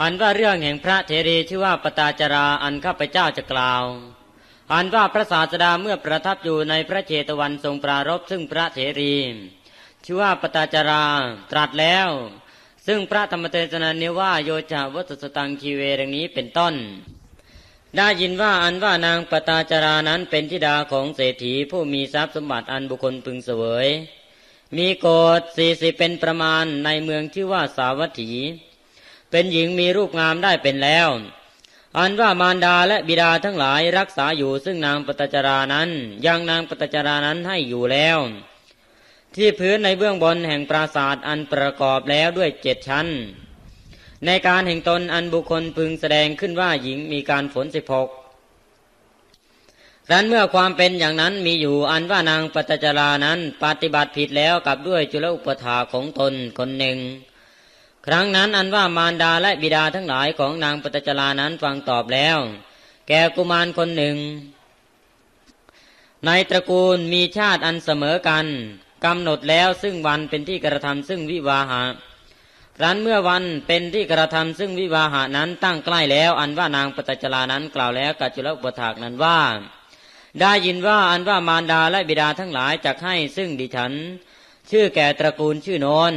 อันว่าเรื่องแห่งพระเทรีชื่อว่าปตาจาราอันข้าพเจ้าจะกล่าว อันว่าพระศาสดาเมื่อประทับอยู่ในพระเจตวันทรงปรารบซึ่งพระเถรีชื่อว่าปตาจาราตรัสแล้ว ซึ่งพระธรรมเทศนานี้ว่าโยจาวัตสตังคีเวดังนี้เป็นต้น ได้ยินว่าอันว่านางปตาจารานั้นเป็นธิดาของเศรษฐีผู้มีทรัพย์สมบัติอันบุคคลพึงเสวย มีโกดสี่สิบเป็นประมาณในเมืองชื่อว่าสาวัตถี เป็นหญิงมีรูปงามได้เป็นแล้ว อันว่ามารดาและบิดาทั้งหลายรักษาอยู่ซึ่งนางปตจารานั้น ยังนางปตจารานั้นให้อยู่แล้ว ที่พื้นในเบื้องบนแห่งปราสาทอันประกอบแล้วด้วยเจ็ดชั้น ในการแห่งตนอันบุคคลพึงแสดงขึ้นว่าหญิงมีการฝนสิบหกรันเมื่อความเป็นอย่างนั้นมีอยู่อันว่านางปตจารานั้น ปฏิบัติผิดแล้วกับด้วยจุลอุปถาของตนคนหนึ่ง ครั้งนั้นอันว่ามารดาและบิดาทั้งหลายของนางปตจารานั้นฟังตอบแล้ว แกกุมารคนหนึ่ง ในตระกูลมีชาติอันเสมอกันกำหนดแล้วซึ่งวันเป็นที่กระทำซึ่งวิวาหะรันเมื่อวันเป็นที่กระทำซึ่งวิวาหะนั้นตั้งใกล้แล้ว อันว่านางปตจลานั้นกล่าวแล้วกับจุลอุปถากนั้นว่า ได้ยินว่าอันว่ามารดาและบิดาทั้งหลายจักให้ซึ่งดิฉัน ชื่อแก่ตระกูลชื่อนน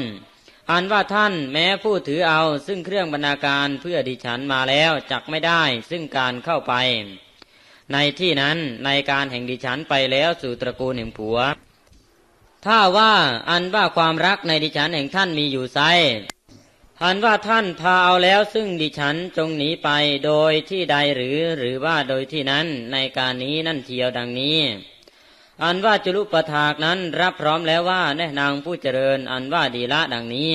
อันว่าท่านแม้ผู้ถือเอาซึ่งเครื่องบรรณาการเพื่อดิฉันมาแล้วจักไม่ได้ ซึ่งการเข้าไป ในที่นั้นในการแห่งดิฉันไปแล้วสู่ตระกูลแห่งผัว ถ้าว่าอันว่าความรักในดิฉันแห่งท่านมีอยู่ไซอันว่าท่านพาเอาแล้วซึ่งดิฉันจงหนีไปโดยที่ใดหรือหรือว่าโดยที่นั้นในการนี้นั่นเทียวดังนี้ อันว่าจุลุปถากนั้นรับพร้อมแล้วว่าแน่นางผู้เจริญ อันว่าดีละดังนี้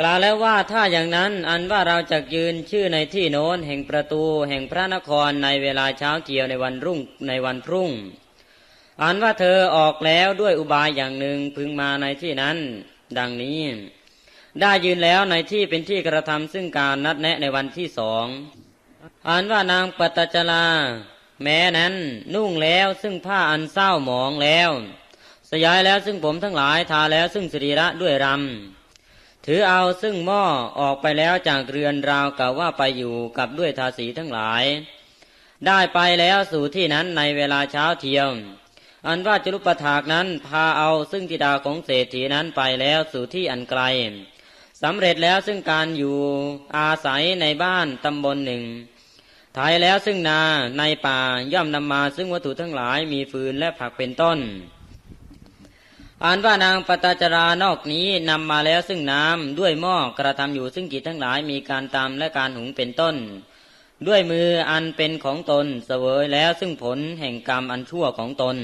กล่าวแล้วว่าถ้าอย่างนั้นอันว่าเราจะยืนชื่อในที่โน้นแห่งประตูแห่งพระนครในเวลาเช้าเที่ยวในวันรุ่งในวันพรุ่ง อันว่าเธอออกแล้วด้วยอุบายอย่างหนึ่งพึงมาในที่นั้น ดังนี้ ได้ยืนแล้วในที่เป็นที่กระทำซึ่งการนัดแนะในวันที่สองอันว่านางปตจลา แม้นั้นนุ่งแล้วซึ่งผ้าอันเศร้าหมองแล้ว สยายแล้วซึ่งผมทั้งหลายทาแล้วซึ่งสรีระด้วยรำถือเอาซึ่งหม้อออกไปแล้วจากเรือนราวกับว่าไปอยู่กับด้วยทาสีทั้งหลาย ได้ไปแล้วสู่ที่นั้นในเวลาเช้าเที่ยงอันว่าจุลุปถากนั้นพาเอาซึ่งธิดาของเศรษฐีนั้นไปแล้วสู่ที่อันไกลสำเร็จแล้วซึ่งการอยู่อาศัยในบ้านตำบลหนึ่ง ถ่ายแล้วซึ่งนาในป่าย่อมนำมาซึ่งวัตถุทั้งหลายมีฟืนและผักเป็นต้นอ่านว่านางปตจารานอกนี้นำมาแล้วซึ่งน้ำด้วยหม้อกระทำอยู่ซึ่งกิจทั้งหลายมีการตามและการหุงเป็นต้น ด้วยมืออันเป็นของตนเสวยแล้วซึ่งผลแห่งกรรมอันชั่วของตน